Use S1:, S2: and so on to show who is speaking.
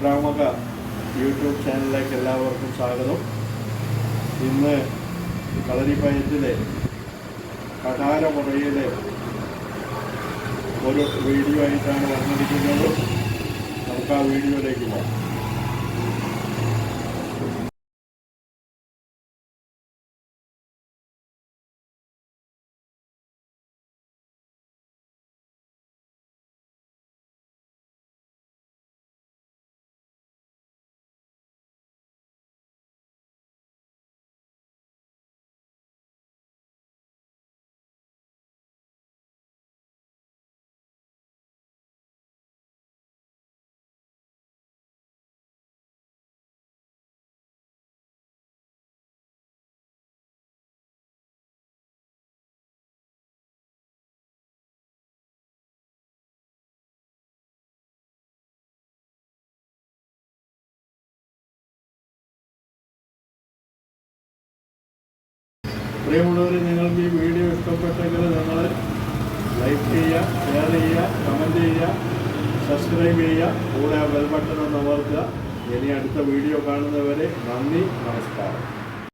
S1: ബ്രാഹ്മക YouTube ചാനലിലേക്ക് എല്ലാവർക്കും സ്വാഗതം. ഇന്ന് കളരിപ്പയറ്റിലെ കഠാരമുറയിലെ ഒരു വീഡിയോ ആയിട്ടാണ് വന്നിരിക്കുന്നത്. നമുക്ക് ആ വീഡിയോയിലേക്ക് പോകാം. പ്രിയമുള്ളവർ നിങ്ങൾക്ക് ഈ വീഡിയോ ഇഷ്ടപ്പെട്ടെങ്കിൽ നിങ്ങൾ ലൈക്ക് ചെയ്യുക ഷെയർ ചെയ്യുക കമന്റ് ചെയ്യുക സബ്സ്ക്രൈബ് ചെയ്യുക കൂടെ ബെൽ ബട്ടൺ ഒന്ന് അമർത്തുക. ഇനി അടുത്ത വീഡിയോ കാണുന്നവരെ നന്ദി നമസ്കാരം.